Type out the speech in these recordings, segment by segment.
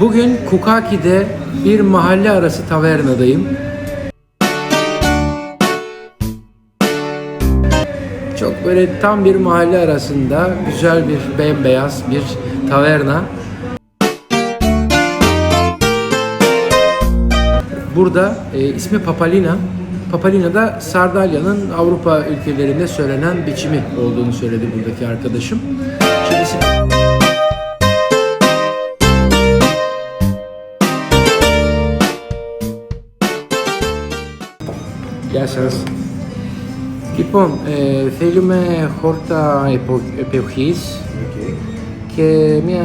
Bugün Kukaki'de bir mahalle arası tavernadayım. Çok böyle tam bir mahalle arasında güzel bir bembeyaz bir taverna. Burada e, ismi Papalina. Papalina da Sardalya'nın Avrupa ülkelerinde söylenen biçimi olduğunu söyledi buradaki arkadaşım. Şimdi σας. Λοιπόν, ε, θέλουμε χόρτα επο, εποχής και μια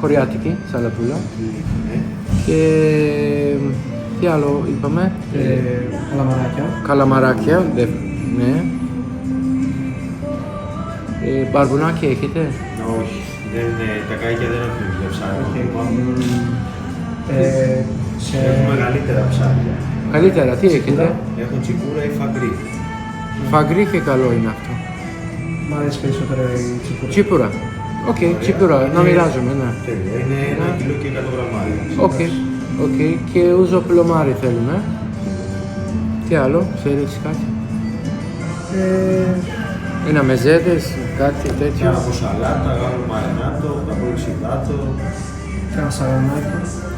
χωριάτικη σαλατούλα. Και τι άλλο είπαμε, Ε, καλαμαράκια. καλαμαράκια, δε, ναι. Ε, μπαρμπουνάκι έχετε; Όχι, δεν, ε, τα κάκια δεν έχουν για ψάρια. Ε, σε... Έχουν μεγαλύτερα ψάρια. Καλύτερα, τι έχετε; Έχουν τσικούρα ή φαγκρί. Φαγκρί και καλό είναι αυτό. Μ' αρέσει περισσότερο η τσίπουρα. Τσίπουρα. Οκ, τσίπουρα, να μοιράζομαι, ναι. Τέλεια. Είναι ένα Ναι. κιλό και 100 γραμμάρια. Οκ, οκ. Και ούζο πλωμάρι θέλουμε. Τι άλλο, θέλεις κάτι; Ε, Ένα μεζέδες, κάτι Μια τέτοιο. από σαλάτα, γάλο μαρινάτο, καπρό ξυδάτο, ένα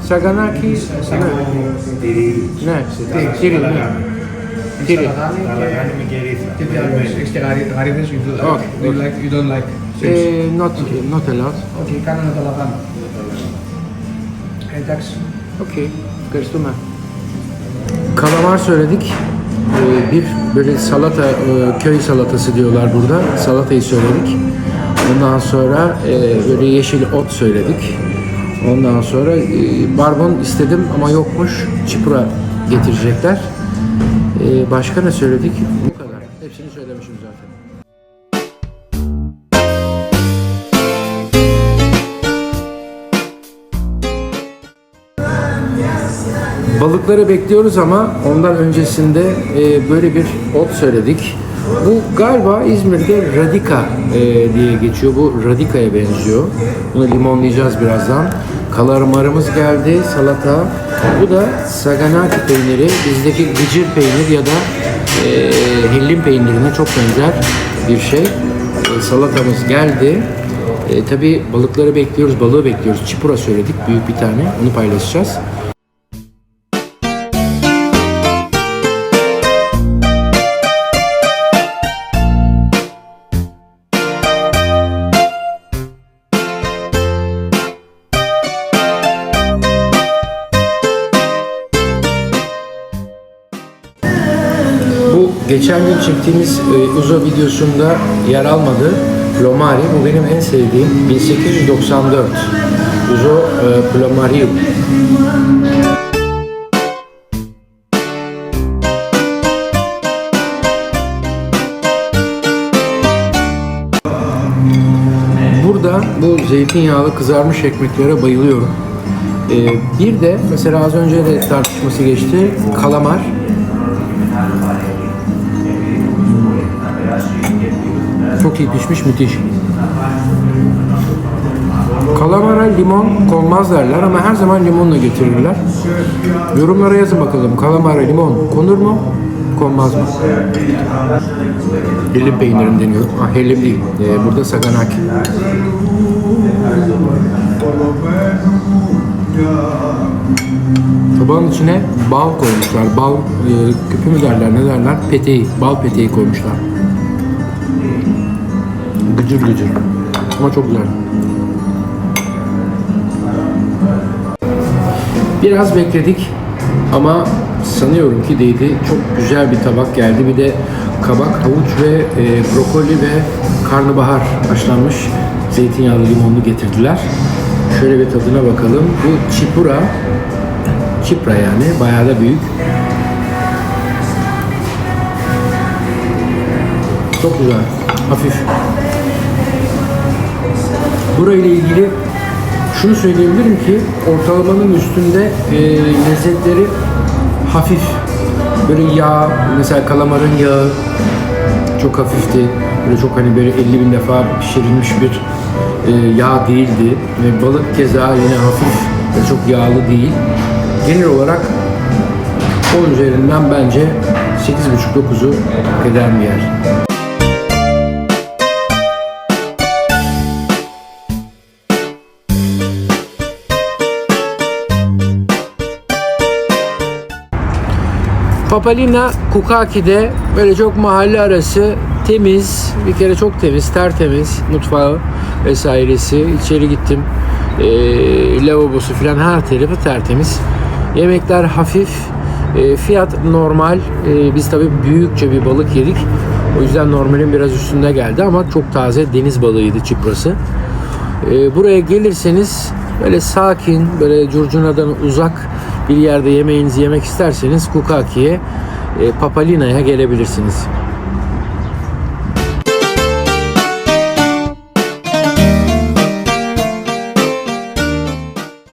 σαγανάκι. Σαγανάκι, ναι. τυρί. Ναι, Σε τι- τάλα- τυρί, ναι. ταλαγάνι. Τυρί. Σαλαγάνι Ταλαγάνι με κερίθα. και τι άλλο. Περιμένει. Έχεις και γαρί- γαρίδες, you do- Όχι, you όχι. like- you don't like. Ε, not, not a lot. Όχι, κάνε ένα ταλαγάνι. Εντάξει. Okey, ευχαριστούμε. Kalamar söyledik. Ee, bir böyle salata, e, köy salatası diyorlar burada. Salatayı söyledik. Ondan sonra e, böyle yeşil ot söyledik. Ondan sonra e, barbon istedim ama yokmuş. Çipura getirecekler. E, başka ne söyledik? Bu kadar. Hepsini söylemişim zaten. Balıkları bekliyoruz ama ondan öncesinde e, böyle bir ot söyledik. Bu galiba İzmir'de radika e, diye geçiyor. Bu radikaya benziyor. Bunu limonlayacağız birazdan. Kalarmarımız geldi, salata. Bu da saganaki peyniri. Bizdeki gıcır peynir ya da e, hellim peynirine çok benzer bir şey. E, salatamız geldi. E, tabii balıkları bekliyoruz, balığı bekliyoruz. Çipura söyledik, büyük bir tane. Onu paylaşacağız. Geçen gün çektiğimiz e, Uzo videosunda yer almadı. Plomari. Bu benim en sevdiğim 1894. Uzo e, Plomariu. Burada bu zeytinyağlı kızarmış ekmeklere bayılıyorum. E, bir de mesela az önce de tartışması geçti. Kalamar. Çok pişmiş, müthiş. Kalamara limon konmaz derler ama her zaman limonla getirirler. Yorumlara yazın bakalım. Kalamara limon konur mu? Konmaz mı? Hellim peynirim deniyor. Ah, hellim değil. Ee, burada saganaki. Tabağın içine bal koymuşlar. Bal e, küpü mü derler ne derler? Peteği, bal peteği koymuşlar. Gıcır gıcır. Ama çok güzel. Biraz bekledik ama sanıyorum ki değdi. Çok güzel bir tabak geldi. Bir de kabak, havuç ve e, brokoli ve karnabahar haşlanmış zeytinyağlı limonlu getirdiler. Şöyle bir tadına bakalım. Bu çipura. Çipra yani. Bayağı da büyük. Çok güzel. Hafif. Burayla ilgili şunu söyleyebilirim ki ortalamanın üstünde e, lezzetleri hafif. Böyle yağ, mesela kalamarın yağı çok hafifti. Böyle çok hani böyle 50 bin defa pişirilmiş bir e, yağ değildi. Ve balık keza yine hafif ve çok yağlı değil. Genel olarak 10 üzerinden bence 8.5-9'u hak eden bir yer. Papalina Kukaki'de böyle çok mahalle arası temiz, bir kere çok temiz, tertemiz mutfağı vesairesi. İçeri gittim. Ee, lavabosu falan her tarafı tertemiz. Yemekler hafif, e, fiyat normal. E, biz tabii büyükçe bir balık yedik. O yüzden normalin biraz üstünde geldi ama çok taze deniz balığıydı çiprası. E, buraya gelirseniz böyle sakin, böyle curcunadan uzak bir yerde yemeğinizi yemek isterseniz Kukaki'ye, e, Papalina'ya gelebilirsiniz.